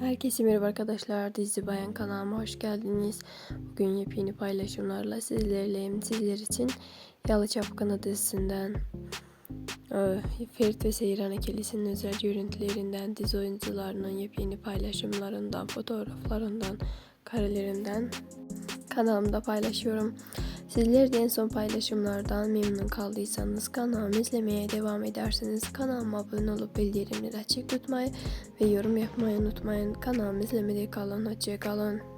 Herkese merhaba arkadaşlar. Dizi Bayan kanalıma hoş geldiniz. Bugün yepyeni paylaşımlarla sizlerleyim. Sizler için Yalı Çapkını dizisinden e, Ferit ve Seyran ikilisinin özel görüntülerinden, dizi oyuncularının yepyeni paylaşımlarından, fotoğraflarından, karelerinden kanalımda paylaşıyorum. Sizler de en son paylaşımlardan memnun kaldıysanız kanalımı izlemeye devam ederseniz kanalıma abone olup bildirimleri açık tutmayı ve yorum yapmayı unutmayın. Kanalımı izlemede kalın. Hoşça kalın.